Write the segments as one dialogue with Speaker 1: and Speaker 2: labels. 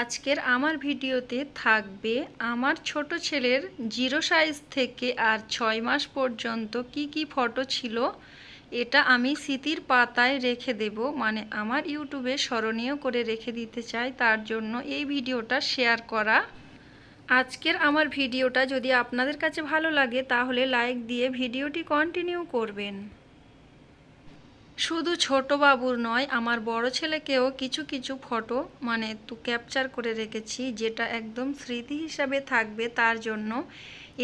Speaker 1: আজকের আমার ভিডিওতে থাকবে আমার ছোট ছেলের জিরো সাইজ থেকে আর ছয় মাস পর্যন্ত কি কি ফটো ছিল, এটা আমি স্মৃতির পাতায় রেখে দেব। মানে আমার ইউটিউবে স্মরণীয় করে রেখে দিতে চাই, তার জন্য এই ভিডিওটা শেয়ার করা। আজকের আমার ভিডিওটা যদি আপনাদের কাছে ভালো লাগে, তাহলে লাইক দিয়ে ভিডিওটি কন্টিনিউ করবেন। শুধু ছোট বাবুর নয়, আমার বড় ছেলেকেও কিছু কিছু ফটো মানে তো ক্যাপচার করে রেখেছি, যেটা একদম স্মৃতি হিসাবে থাকবে তার জন্য।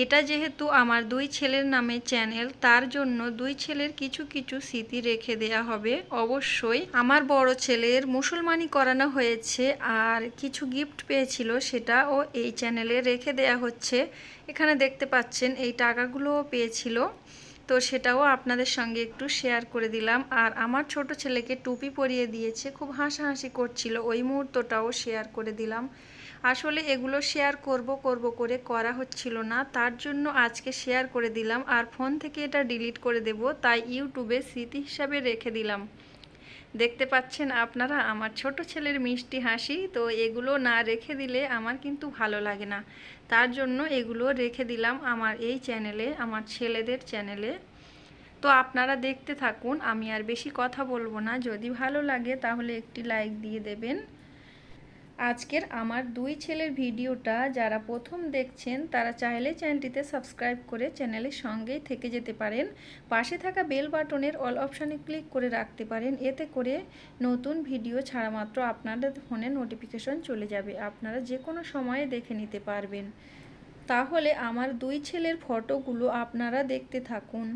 Speaker 1: এটা যেহেতু আমার দুই ছেলের নামে চ্যানেল তার জন্য দুই ছেলের কিছু কিছু স্মৃতি রেখে দেয়া হবে। অবশ্যই আমার বড় ছেলের মুসলমানি করানো হয়েছে, আর কিছু গিফট পেয়েছিল, সেটাও এই চ্যানেলে রেখে দেয়া হচ্ছে। এখানে দেখতে পাচ্ছেন, এই টাকাগুলোও পেয়েছিল। তো সেটাও আপনাদের সঙ্গে একটু শেয়ার করে দিলাম। আর আমার ছোট ছেলেকে টুপি পরিয়ে দিয়েছে, খুব হাসাহাসি করছিল, ওই মুহূর্তটাও শেয়ার করে দিলাম। আসলে এগুলো শেয়ার করব করব করে করা হচ্ছিল না, তার জন্য আজকে শেয়ার করে দিলাম। আর ফোন থেকে এটা ডিলিট করে দেব, তাই ইউটিউবে স্মৃতি হিসাবে রেখে দিলাম। দেখতে পাচ্ছেন আপনারা, আমার ছোট ছেলের মিষ্টি হাসি। তো এগুলো না রেখে দিলে আমার কিন্তু ভালো লাগে না। তার জন্য এগুলো রেখে দিলাম আমার এই চ্যানেলে, আমার ছেলেদের চ্যানেলে। তো আপনারা দেখতে থাকুন, আমি আর বেশি কথা বলব না। যদি ভালো লাগে তাহলে একটি লাইক দিয়ে দেবেন। আজকের আমার দুই ছেলের ভিডিওটা যারা প্রথম দেখছেন, তারা চাইলে চ্যানেলটিতে সাবস্ক্রাইব করে চ্যানেলের সঙ্গেই থেকে যেতে পারেন। পাশে থাকা বেল বাটনের অল অপশানে ক্লিক করে রাখতে পারেন। এতে করে নতুন ভিডিও ছাড়া মাত্র আপনাদের ফোনে নোটিফিকেশন চলে যাবে। আপনারা যে কোনো সময়ে দেখে নিতে পারবেন। তাহলে আমার দুই ছেলের ফটোগুলো আপনারা দেখতে থাকুন।